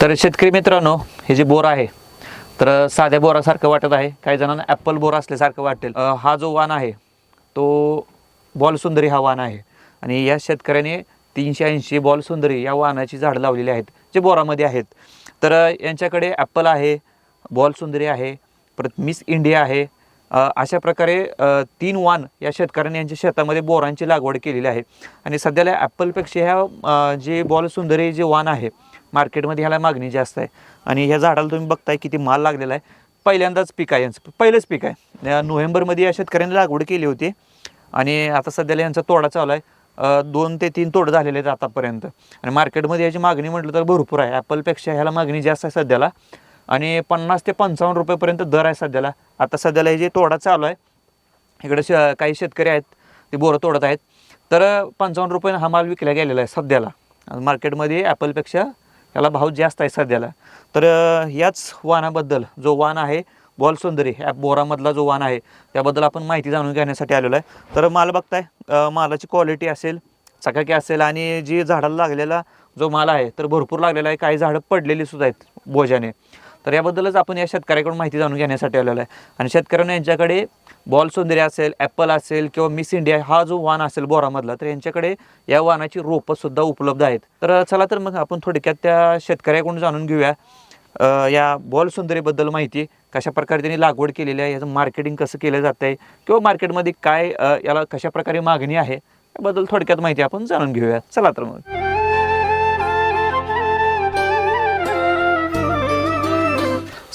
तर शेतकरी मित्रांनो हे जे बोर आहे तर साध्या बोरासारखं वाटत आहे. काही जणांना ॲपल बोर असल्यासारखं वाटेल. हा जो वाण आहे तो बॉल सुंदरी हा वाण आहे. आणि या शेतकऱ्याने तीनशे ऐंशी बॉल सुंदरी या वाणाची झाडं लावलेली आहेत जे बोरामध्ये आहेत. तर यांच्याकडे ॲपल आहे बॉल सुंदरी आहे परत मिस इंडिया आहे. अशा प्रकारे तीन वाण या शेतकऱ्यांनी यांच्या शेतामध्ये बोरांची लागवड केलेली आहे. आणि सध्याला ॲपलपेक्षा ह्या जे बॉल सुंदरी जे वाण आहे मार्केटमध्ये ह्याला मागणी जास्त आहे. आणि ह्या झाडाला तुम्ही बघताय किती माल लागलेला आहे. पहिल्यांदाच पीक आहे यांचं. पहिलंच पीक आहे. नोव्हेंबरमध्ये या शेतकऱ्यांनी लागवड केली होती. आणि आता सध्याला यांचा तोडा चालू आहे. दोन ते तीन तोड झालेले आहेत आतापर्यंत. आणि मार्केटमध्ये याची मागणी म्हटलं तर भरपूर आहे. ॲपलपेक्षा ह्याला मागणी जास्त आहे सध्याला. आणि पन्नास ते पंचावन्न रुपयेपर्यंत दर आहे सध्याला. आता सध्याला हे जे तोडा चालू आहे इकडे श काही शेतकरी आहेत ते बोरं तोडत आहेत. तर पंचावन्न रुपयानं हा माल विकला गेलेला आहे सध्याला. मार्केटमध्ये ॲपलपेक्षा याला भाव जास्त आहे सध्याला. तर याच वाहनाबद्दल जो वाहन आहे बॉल सुंदरी ॲप बोरामधला जो वाहन आहे त्याबद्दल आपण माहिती जाणून घेण्यासाठी आलेलो आहे. तर माल बघताय मालाची क्वालिटी असेल चकाकी असेल आणि जी झाडाला लागलेला जो माल आहे तर भरपूर लागलेला आहे. काही झाडं पडलेली सुद्धा आहेत बोजाने. तर याबद्दलच आपण या शेतकऱ्याकडून माहिती जाणून घेण्यासाठी आलेलो आहे. आणि शेतकऱ्यांना यांच्याकडे बॉल सुंदरी असेल ॲपल असेल किंवा मिस इंडिया हा जो वाण असेल बोरामधला तर यांच्याकडे या वाहनाची रोपंसुद्धा उपलब्ध आहेत. तर चला तर मग आपण थोडक्यात त्या शेतकऱ्याकडून जाणून घेऊया. या बॉल सुंदरीबद्दल माहिती कशा प्रकारे त्यांनी लागवड केलेली आहे याचं मार्केटिंग कसं केलं जात आहे किंवा मार्केटमध्ये काय याला कशा प्रकारे मागणी आहे याबद्दल थोडक्यात माहिती आपण जाणून घेऊया. चला तर मग.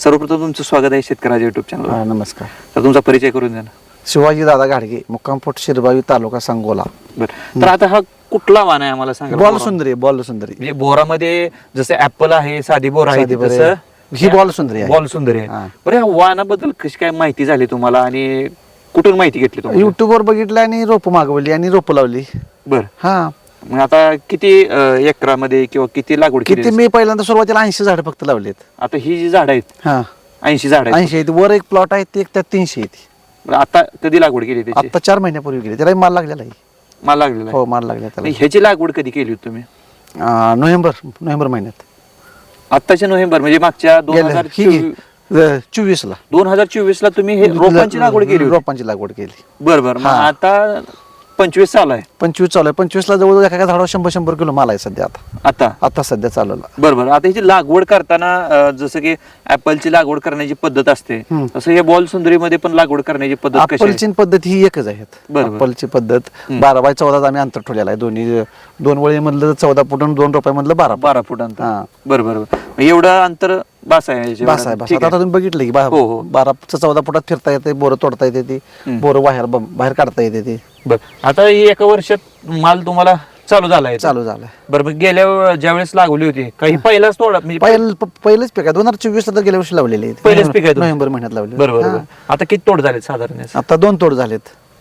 सर्वप्रथम तुमचं स्वागत आहे शेतकऱ्याच्या युट्यूब चॅनल हा, नमस्कार. तर तुमचा परिचय करून द्या ना. शिवाजी दादा घाडगे मुक्कामपोट शिरबावी तालुका सांगोला. बरं. तर आता हा कुठला वाण आहे आम्हाला सांगा बॉल सुंदरी बॉल सुंदरी. म्हणजे बोरामध्ये जसं ऍपल आहे साधी बोर आहे साधी बोर आहे. तसं. ही बॉल सुंदरी आहे. बॉल सुंदर आहे. हा. बरं या वाहनाबद्दल कशी काय माहिती झाली तुम्हाला आणि कुठून माहिती घेतली तुम्ही? युट्यूब वर बघितलं आणि रोप मागवली आणि रोप लावली. बर. हा. मग आता किती अं, एकरामध्ये किंवा किती लागवड केली किती मी पहिल्यांदा सुरुवातीला ऐंशी झाडं फक्त लावलीत. आता ही जी झाड आहेत हा. ऐंशी झाड आहेत. ऐंशी आहेत. वर एक प्लॉट आहे ते एक त्यात तीनशे आहेत. आता कधी लागवड केली त्याची? आता चार महिन्यापूर्वी गेली त्याला माल लागलेला आहे. मला लागलेला आहे. हो माल लागला त्याला. ह्याची लागवड कधी केली होती तुम्ही? अं, नोव्हेंबर नोव्हेंबर महिन्यात. आत्ताच्या नोव्हेंबर म्हणजे मागच्या दोन हजार ही चोवीस ला दोन हजार चोवीस ला तुम्ही हे रोपांची लागवड केली होती. रोपांची लागवड केली. बरं बरं. मग. आता पंचवीस चालू आहे. पंचवीस चालू आहे. पंचवीस ला जवळ एका झाडावर शंभर शंभर किलो माल आहे सध्या आता. आता? आता सध्या चालवला बरं बरं. आता ह्याची लागवड करताना अं, जसं की ऍपलची लागवड करण्याची पद्धत असते हम्म. तसं हे बॉल सुंदरीमध्ये पण लागवड करण्याची पद्धत कशी आहे? अप्पलची पद्धत ही एकच आहे. बरोबर. अप्पलची पद्धत बारा बाय चौदा आम्ही अंतर ठेवलेला आहे. दोन्ही दोन वळी मधलं चौदा फूट आणि दोन रुपये मधलं बारा बारा फूट अंतर. हा. बरं बरं बरं. मग एवढं अंतर बास आहे? बास आहे बास. आता तुम्ही बघितलं की हो, हो. बारा चौदा फुटात फिरता येते बोरं तोडता येते ती. बोरं बाहेर बाहेर काढता येते ती. बरं. आता ही एका वर्षात माल तुम्हाला चालू झालाय चालू झालंय बरं मग गेल्या ज्या वेळेस लागवली होती काही पहिलाच तोडा म्हणजे पहिलं प- पहिलंच पीक आहे. दोन हजार चोवीस तर गेल्या वर्षी लावलेली आहे. पहिलेच पीक आहे तुमचं? नोव्हेंबर महिन्यात लावले बरोबर बरोबर आता किती तोड झाले साधारण? आता दोन तोड झालेत.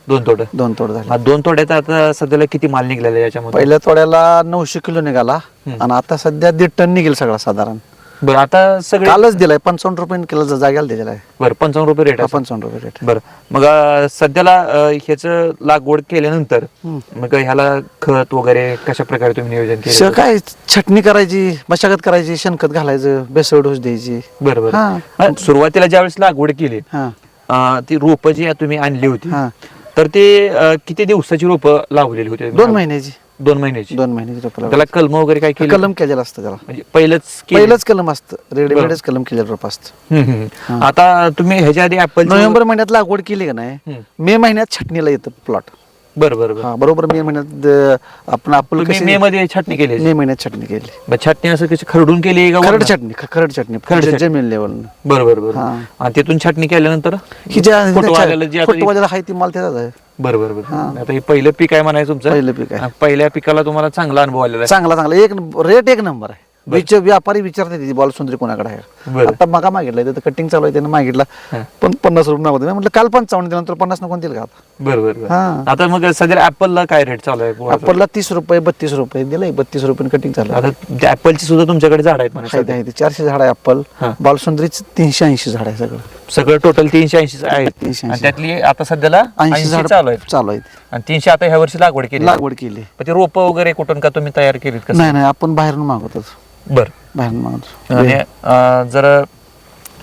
दोन तोड. दोन तोड झाले दोन तोड्यात आता सध्याला किती माल निघलेला आहे याच्यामध्ये? पहिल्या तोड्याला नऊशे किलो निघाला आणि आता सध्या दीड टन निघेल सगळा साधारण. बरं आता सगळे कालच दिलाय पंचावन्न रुपये किलो जागेला दिलेला आहे. बरं पंचावन्न रुपये रेट हा, आहे पंचावन्न रुपये रेट बरं मग अं, सध्याला अं, ह्याचं लागवड केल्यानंतर मग ह्याला खत वगैरे कशा प्रकारे तुम्ही नियोजन केलं? काय छटणी करायची मशागत करायची शेणखत घालायचं बेसळ डोस द्यायची. बरं बरं. हा. हा, सुरुवातीला ज्यावेळेस लागवड केली हा. अं, ती रोपं जी तुम्ही आणली होती हा. तर ते अं, किती दिवसाची रोपं लावलेली होती? दोन महिन्याची. दोन महिन्याची. दोन महिन्याची रोपं लावायची. त्याला कलम वगैरे काय केलं कलम केलेलं असतं त्याला. म्हणजे पहिलंच केलं? पहिलंच कलम असतं. रेडीमेडच कलम केलेलं रोप असतं. हम्म, हम्म. आता तुम्ही ह्याच्या आधी ऍपल नोव्हेंबर महिन्यात लागवड केली का नाही? हम्म. मे महिन्यात छटणीला येतं प्लॉट बरं बरं बरं. हा बरोबर. मे महिन्यात अं, आपण आपण तुम्ही मे मध्ये छाटणी केली मे महिन्यात छटणी केली. छाटणी असं कशी खरडून केली का खरड वरनं? चटणी ख- खरड चटणी खरड. जमीन लेवल बरं बरं बरं. हा. आणि तिथून छाटणी केल्यानंतर? ही ज्या फुटवाल्याला जी आता- फुटवाल्याला आहे ती माल त्याचाच आहे. बरं बरं बरं. आता हे पहिलं पीक आहे म्हणायचं तुमचं? पहिलं पीक आहे. आणि पहिल्या पिकाला तुम्हाला चांगला अनुभव आलेला आहे. चांगला चांगला. एक रेट एक नंबर आहे. विच व्यापारी विचारते ती बॉल सुंदरी कोणाकडे आहे? बरं. आता मगा मागितलं तिथं कटिंग चालू आहे त्यानं मागितला. पण पन्नास रुपये म्हटलं काल पंचावन्न दिल्यानंतर पन्नास नको दिल का आता? बरं बरं बरं. हा. आता मग सध्या ऍपलला काय रेट चालू आहे बुवा? आपल्याला तीस रुपये बत्तीस रुपये दिलंय. बत्तीस रुपये कटिंग चालू आहे. आता ऍपलची सुद्धा तुमच्याकडे झाड आहेत म्हणे आहे ते चारशे झाड आहे ऍपल हा. बॉल सुंदरीच तीनशे ऐंशी झाड आहे सगळं. सगळं टोटल तीनशे ऐंशी आहेत. 380. आणि त्यातली आता सध्याला ऐंशी ऐंशी झाड चालू आहेत. चालू आहेत. आणि तीनशे आता ह्या वर्षी लागवड केली. लागवड केली. पण ते रोपं वगैरे कुठून का तुम्ही तयार केलीत का नाही नाही आपण बाहेरून मागवतो बर. बाहेर मागवतो आणि अं, जर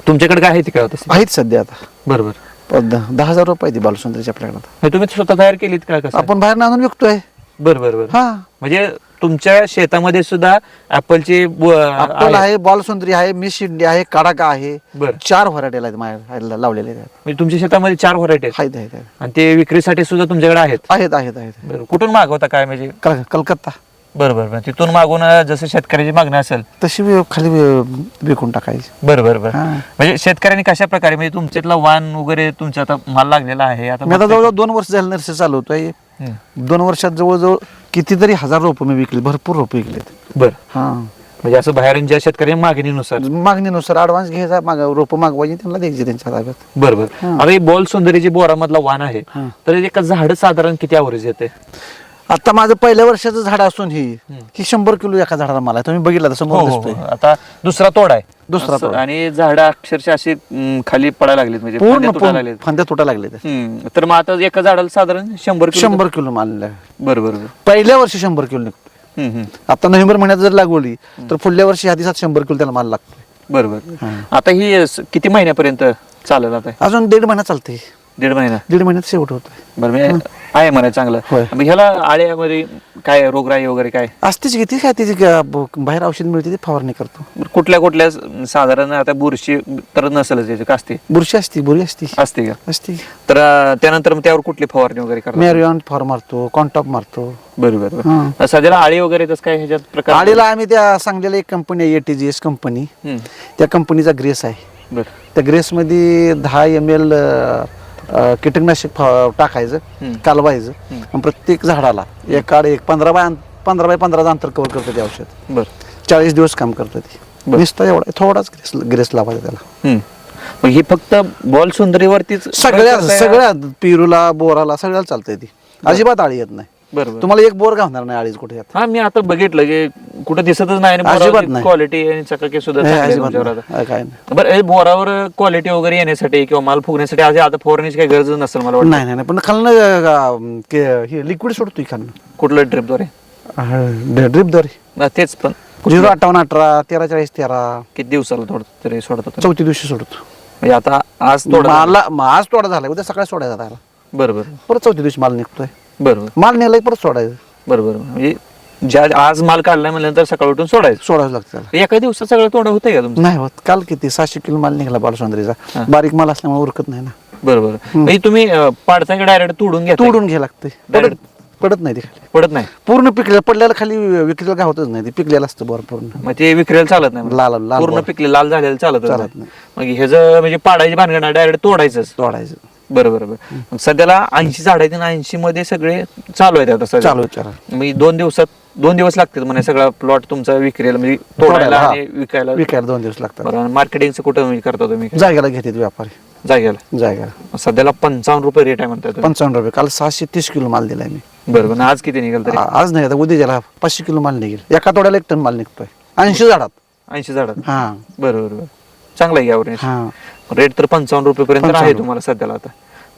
तुमच्याकडे काय आहे ते काय तसं आहेत सध्या आता. बरोबर द- दहा हजार रुपये ती बालुसुंदरीची आपल्याकडे आता. तुम्ही स्वतः तयार केलीत का कसं? आपण बाहेर आणून विकतोय. बर बर बर. हा. म्हणजे तुमच्या शेतामध्ये सुद्धा ऍपलची आपल आहे बालसुंदरी आहे मिस इंडिया आहे काडाका आहे. बर. चार व्हरायटीला आहेत माझ्या लावलेले आहेत. म्हणजे तुमच्या शेतामध्ये चार व्हरायटी आहेत. आहेत. आणि ते विक्रीसाठी सुद्धा तुमच्याकडे आहेत? आहेत आहेत आहेत. बरं कुठून मागवता काय म्हणजे? कल- कलकत्ता. बरं बरं बरं. तिथून मागून अं, जसं शेतकऱ्याची मागणी असेल. तशी वि- खाली वि- विकून टाकायची. बरं बरं बरं. हा. म्हणजे शेतकऱ्यांनी कशा प्रकारे म्हणजे तुमच्यातला वाण वगैरे तुमचा आता माल लागलेला आहे आता मी आता जवळजवळ दोन वर्ष झालं नर्सरी चालवतोय. हं. दोन वर्षात जवळजवळ कितीतरी हजार रोपं मी विकली भरपूर रोपं विकलीत. बरं. हा. म्हणजे असं बाहेरून शेतकऱ्यांच्या मागणीनुसार. मागणीनुसार ऍडव्हान्स घ्यायचा माग रोपं मागवायची त्यांना द्यायची त्यांच्या ताब्यात. बरं बरं. हा. आता ही बॉल सुंदरी जी बोरामधला वाण आहे हा. तर एका झाड साधारण किती आवरेज येते? आता माझं पहिल्या वर्षाचं झाड असून ही ही शंभर किलो एका झाडाला मला आहे. तुम्ही बघितलं तर हो हो दिसतोय हो. आता दुसरा तोड आहे दुसरा असं- तोड. आणि झाड अक्षरशः अशी अं, खाली पडायला लागलीत म्हणजे पूर्ण फांद्या तुटायला लागलीत. फांद्या तुटायला लागले. हम्म. तर मग आता एका झाडाला साधारण शंभर किलो शंभर किलो माल निघाला. बरं बरं बरं पहिल्या वर्षी शंभर किलो निघतो. आता नोव्हेंबर महिन्यात जर लागवली तर पुढल्या वर्षी ह्या दिवसात शंभर किलो त्याला माल लागतो बरं बरं हा. आता ही स- किती महिन्यापर्यंत चालेल आता अजून दीड महिना चालते दीड महिना दीड महिन्यात शेवट होत बरं मी आहे म्हणा चांगलं. होय. मग ह्याला आळ्यामध्ये काय रोगराई वगैरे काय? असतेच किती काय ब- बाहेर औषध मिळते ती फवारणी करतो. कुठल्या कुठल्या स- साधारण आता बुरशी तर नसेलच याची का असते. बुरशी असती बुरी असती. असते का? असती. तर अं, त्यानंतर मग त्यावर कुठली फवारणी वगैरे करतात? मॅरियॉन फॉर मारतो कॉन्टॉप मारतो. बरं बरं बरं. हा. सध्याला आळी वगैरे तसं काय ह्याच्यात प्रकार आडीला आम्ही त्या सांगलेल्या एक कंपनी आहे एटीजीएस कंपनी. त्या कंपनीचा ग्रेस आहे. बरं. त्या ग्रेसमध्ये दहा एम एल कीटकनाशक टाकायचं. कालवायचं. प्रत्येक झाडाला एक आड एक पंधरा बाय पंधरा बाय पंधराचं अंतर कव्हर करतं ते औषध. बरं. चाळीस दिवस काम करतं ते. बरं. नुसतं एवढा थोडाच ग्रेस ग्रेस लावायचा त्याला. मग ही फक्त बॉल सुंदरीवरतीच सगळ्या? सगळ्या पेरूला बोराला सगळ्याला चालतंय ती. अजिबात आळी येत नाही. बरं बरं. तुम्हाला एक बोर घालणार नाही आळीच कुठे यात. हा मी आता बघितलं की कुठं दिसतच नाही अजिबात नाही. क्वालिटी आणि चकाकी सुद्धा नाही, चांगली आहे अजिबात तुमच्यावर नाही. आता. काय नाही. बरं हे बोरावर क्वालिटी वगैरे येण्यासाठी किंवा माल फुगण्यासाठी आज आता फवारणीची काही गरज नसेल मला वाटतं. नाही नाही नाही. पण खालनं हे लिक्विड सोडतोय खालनं. कुठलं ड्रिपद्वारे ड्रिपद्वारे ना तेच पण. झिरो अठ्ठावन्न अठरा तेरा चाळीस तेरा. किती दिवसाला थोडं तरी सोडत होतं चौथी दिवशी सोडतो. म्हणजे आता आज थोडं मला आज तोडा झाला उद्या सकाळी सोडायचा त्याला. बरं बरं. परत चौथी दिवशी माल निघतोय. बरं बरं. माल नेलाय परत सोडायचं. बरं बरं. म्हणजे ज्या आज माल काढलाय म्हणल्यानंतर सकाळ उठून सोडायचं. सोडायचं लागतं त्याला. एका दिवसात सगळं तोडं होतंय का तुमचं? नाही होत. काल किती? सहाशे किलो माल निघाला. बालसुंदरीचा. बारीक माल असल्यामुळे उरकत नाही ना. बरं बरं म्हणजे तुम्ही अं, पाडताय डायरेक्ट तोडून घ्या तोडून घ्या लागते पडत Direct. पडत नाही ते खाली. पडत नाही? पूर्ण पिकलेलं पडलेलं खाली विक्रीला काय होतच नाही ते. पिकलेलं असतं बरं पूर्ण. मग ते विक्रेला चालत नाही लाल लाल पूर्ण बोर. पिकले लाल झालेलं चालत चालत नाही. मग ह्याच म्हणजे पाडायची भानगड डायरेक्ट तोडायचंच. तोडायचं. बरं बरं बरं मग सध्याला ऐंशी झाड आहेत ऐंशी मध्ये सगळे चालू आहेत आता. चालू आहे, चालू आहे. मी दोन दिवसात दोन दिवस लागतील म्हणे सगळा प्लॉट तुमचा विक्रीला म्हणजे तोडायला हा. विकायला. विकायला दोन दिवस लागतात. बरं मार्केटिंगचं कुठं म्हणजे करता तुम्ही? जागेला घेतात व्यापारी. जागेला? जागेला. सध्याला पंचावन्न रुपये रेट आहे म्हणताय तुम्ही. पंचावन्न रुपये. काल सहाशे तीस किलो माल दिलाय मी. बरं बरं आज किती निघाल तरी? आ- आज नाही आता उद्या ज्याला पाचशे किलो माल निघेल. एका तोड्याला एक टन माल निघतोय. ऐंशी झाडात. ऐंशी झाडात. हा. बरं बरं बरं. चांगला आहे यावर हा. रेट तर पंचावन्न रुपये पर्यंत आहे 55 तुम्हाला सध्याला आता.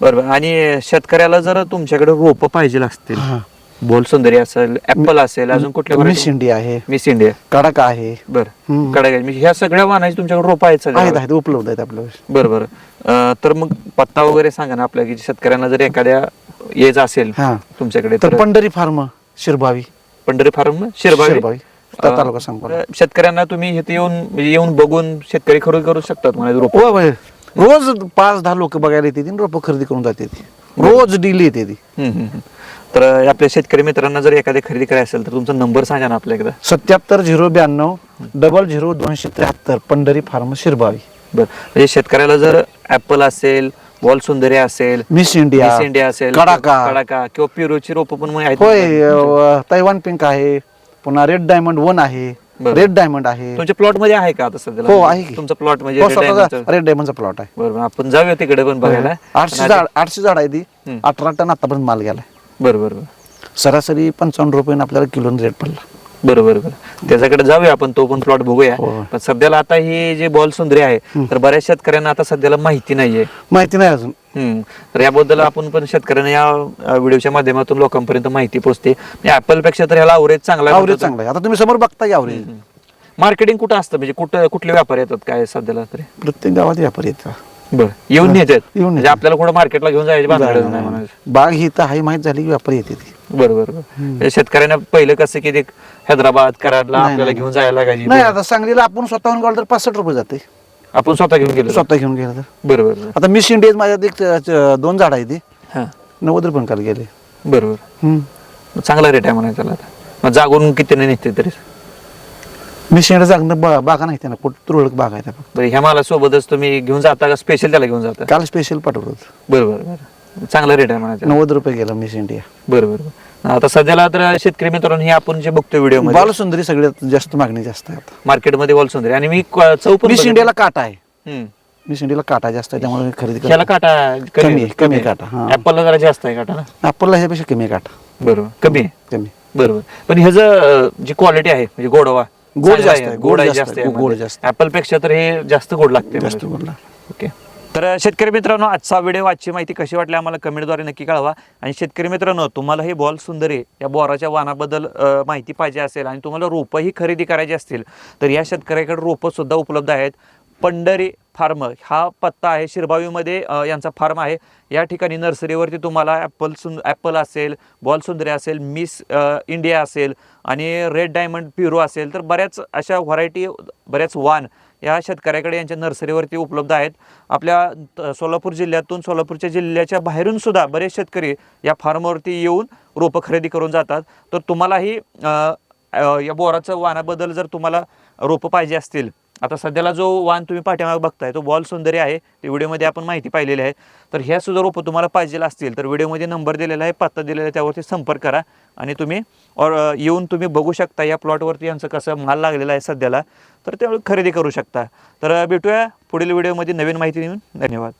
बरोबर आणि शेतकऱ्याला जर तुमच्याकडे रोप पाहिजे असतील. हा. बोल सुंदरी असेल ऍपल असेल अजून कुठल्या मिस इंडिया आहे. मिस इंडिया कडाका आहे. बरं. हम्म. कडे ह्या सगळ्या वाहनाची तुमच्याकडे रोप आहेत आहेत सगळ्या? आहेत उपलब्ध आहेत आपल्याला बरं बरं. अं, तर मग पत्ता वगैरे सांगा ना आपल्या की शेतकऱ्यांना जर एखाद्या यायचं असेल हा. तुमच्याकडे तर तर पंढरी फार्म शिरभावी. पंढरी फार्म शिरभावी? तालुका सांगतो शेतकऱ्यांना तुम्ही इथे येऊन म्हणजे येऊन बघून शेतकरी खरेदी करू शकतात म्हणायचं रोप. रोज पाच दहा लोक बघायला येते रोप खरेदी करून जाते रोज डील येते ती. तर आपल्या शेतकरी मित्रांना जर एखादी खरेदी करायची असेल तर तुमचा नंबर सांगा ना आपल्या एकदा सत्याहत्तर झिरो ब्याण्णव डबल झिरो दोनशे त्र्याहत्तर पंढरी फार्म शिरभावी बरं. म्हणजे शेतकऱ्याला जर ऍपल असेल बॉल सुंदरी असेल मिस इंडिया मिस इंडिया असेल कडाका. कडाका किंवा पिरोची रोप पण मग आहेत होय तैवान पिंक आहे पुन्हा रेड डायमंड वन आहे. बरं. रेड डायमंड आहे. तुमच्या प्लॉटमध्ये आहे का आता सध्याला? हो आहे की. तुमचा प्लॉट म्हणजे हो, red स्वतःचा diamond चा? रेड डायमंडचा प्लॉट आहे. बरं बरं, आपण जाऊया तिकडे पण बघायला. आठशे झाड आठशे झाड आहे ती. हम्म. अठरा टन आतापर्यंत माल गेलाय. बरं बरं बरं. सरासरी पंचावन्न रुपये आपल्याला किलो रेट पडला. बरं बरं बरं त्याच्याकडे जाऊया आपण तो पण प्लॉट बघूया. हो. पण सध्याला आता ही जे बॉल सुंदरी आहे तर बऱ्याच शेतकऱ्यांना आता सध्याला माहिती नाहीये. माहिती नाही अजून. हम्म. तर याबद्दल आपण पण शेतकऱ्यांना या अ, व्हिडिओच्या माध्यमातून लोकांपर्यंत माहिती पोहोचते. ऍपलपेक्षा तर ह्याला अवरेज चांगला आवरेज म्हणतात. चांगला आहे. आता तुम्ही समोर बघता की आवरेज हम्म. मार्केटिंग कुठं असतं? म्हणजे कुठं कुठले व्यापारी येतात? काय सध्याला तरी? प्रत्येक गावात व्यापारी येतात. बरं. येऊन नेतात येऊन म्हणजे. आपल्याला कुठं मार्केटला घेऊन जायची भानगडच नाही म्हणायचं. बाग ही तर हाही माहीत झाली की व्यापारी येते ती. बरं बरं बरं. म्हणजे शेतकऱ्यांना पहिलं कसं की ते हैदराबाद कराडला आपल्याला. घेऊन जायला नाही लागायची आता सांगलीला आपण स्वतःहून गेलो तर पासष्ट रुपये जाते. आपण स्वतः घेऊन गेलो स्वतः घेऊन गेलं तर. बरं बरं बरं. आता मिस इंडियाज माझ्यात एक च- दोन झाड आहे ती. हां. नव्वद रुपये काल गेले. बरं बरं. हम्म. चांगला रेट आहे म्हणायचं त्याला मग जागून किती नाही निघते तरी? इंडिया जागणं बा- बागा नाही त्यांना पोट तुरळक बाग आहे त्या फक्त. बरं ह्या माला सोबतच तुम्ही घेऊन जाता का? स्पेशल त्याला घेऊन जाता? काल स्पेशल पाठवलं होतं. बरं बरं बरं. चांगला रेट आहे म्हणायचं. नव्वद रुपये गेला मिस इंडिया बरं बरं बरं. आता सध्याला तर शेतकरी मित्रांनो हे आपण जे बघतो व्हिडिओमध्ये बालसुंदरी सगळ्यात जास्त मागणी जास्त आहे आता. मार्केटमध्ये वॉल सुंदरी आणि मी क- चव पण मिस बघितली. इंडियाला काटा आहे. हम्म. मिस इंडियाला काटा जास्त आहे त्यामुळे खरेदी ह्याला करतो काटा कमी आहे, कमी आहे. काटा, हां. ऍपलला जरा जास्त आहे काटा ना? आपल्याला ह्यापेक्षा कमी आहे काटा. बरोबर कमी आहे. कमी. बरोबर पण ह्याचं जी क्वालिटी आहे म्हणजे गोडवा गोड जास्त आहे, गोड गोड जास्त आहे, गोड जास्त. ऍपलपेक्षा तर हे जास्त गोड लागते जास्त. बोलला ओके. तर शेतकरी मित्रांनो आजचा व्हिडिओ आजची माहिती कशी वाटली आम्हाला कमेंटद्वारे नक्की कळवा. आणि शेतकरी मित्रांनो तुम्हाला हे बॉल सुंदरी या बोराच्या वाहनाबद्दल अ, माहिती पाहिजे असेल आणि तुम्हाला रोपंही खरेदी करायची असतील तर या शेतकऱ्याकडे रोपं सुद्धा उपलब्ध आहेत. पंढरी फार्म हा पत्ता आहे शिरभावीमध्ये यांचा फार्म आहे. या ठिकाणी नर्सरीवरती तुम्हाला ॲपल सुंद ॲपल असेल बॉल सुंदरी असेल मिस इंडिया असेल आणि रेड डायमंड पिरो असेल तर बऱ्याच अशा व्हरायटी बऱ्याच वाण या शेतकऱ्याकडे यांच्या नर्सरीवरती उपलब्ध आहेत. आपल्या सोलापूर जिल्ह्यातून सोलापूरच्या जिल्ह्याच्या बाहेरून सुद्धा बरेच शेतकरी या फार्मवरती येऊन रोपं खरेदी करून जातात. तर तुम्हालाही या बोराचं वाणाबद्दल जर तुम्हाला रोपं पाहिजे असतील आता सध्याला जो वाण तुम्ही पाठीमागे बघताय तो बॉल सुंदरी आहे. ते व्हिडिओमध्ये आपण माहिती पाहिलेली आहे. तर ह्या सुद्धा रोपं तुम्हाला पाहिजे असतील तर व्हिडिओमध्ये नंबर दिलेला आहे पत्ता दिलेला आहे त्यावरती संपर्क करा आणि तुम्ही और येऊन तुम्ही बघू शकता या प्लॉटवरती यांचं कसं माल लागलेला आहे सध्याला. तर त्यावेळी खरेदी करू शकता. तर भेटूया पुढील व्हिडिओमध्ये नवीन माहिती देऊन. धन्यवाद.